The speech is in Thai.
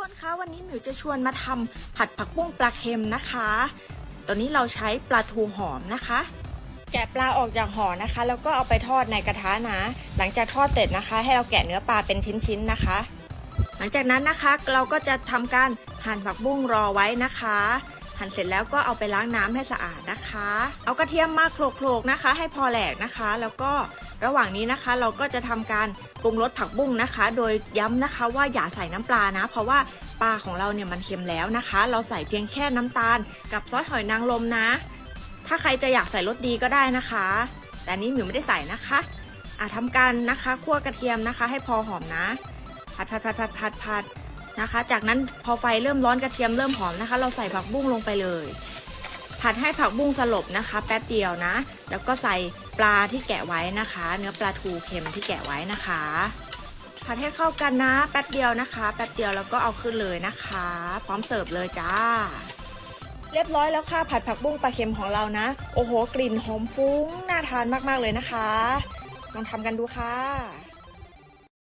คนคะวันนี้หมิวจะชวนมาทำผัดผักบุ้งปลาเค็มนะคะตัวนี้เราใช้ปลาทูหอมนะคะ แกะปลาออกจากห่อนะคะ แล้วก็เอาไปทอดในกระทะนะ หลังจากทอดเสร็จนะคะ ให้เราแกะเนื้อปลาเป็นชิ้นๆนะคะ หลังจากนั้นนะคะเราก็จะทำการหั่นผักบุ้งรอไว้นะคะ หั่นเสร็จแล้วก็เอาไปล้างน้ำให้สะอาดนะคะ เอากระเทียมมาโขลกๆนะคะ ให้พอแหลกนะคะ แล้วก็ ระหว่างนี้นะคะเราก็จะทำการปรุงรสผักบุ้งนะคะ โดยย้ำนะคะว่าอย่าใส่น้ำปลานะ เพราะว่าปลาของเราเนี่ยมันเค็มแล้วนะคะ เราใส่เพียงแค่น้ำตาล กับซอสหอยนางรมนะ ถ้าใครจะอยากใส่รสดีก็ได้นะคะ แต่นนี้หมิวไม่ได้ใส่นะคะอะทำการนะคะคั่วกระเทียมนะคะ ให้พอหอมนะ ผัดผัดผัดผัดผัดผัดนะคะ จากนั้นพอไฟเริ่มร้อนกระเทียมเริ่มหอมนะคะ เราใส่ผักบุ้งลงไปเลย ผัดให้ผักบุ้งสลบนะคะ แป๊บเดียวนะ แล้วก็ใส่ปลาที่แกะไว้นะคะ เนื้อปลาทูเค็มที่แกะไว้นะคะ ผัดให้เข้ากันนะ แป๊บเดียวนะคะ แป๊บเดียวแล้วก็เอาขึ้นเลยนะคะ พร้อมเสิร์ฟเลยจ้า เรียบร้อยแล้วค่ะผัดผักบุ้งปลาเค็มของเรานะ โอ้โห กลิ่นหอมฟุ้งน่าทานมากๆเลยนะคะ ลองทำกันดูค่ะ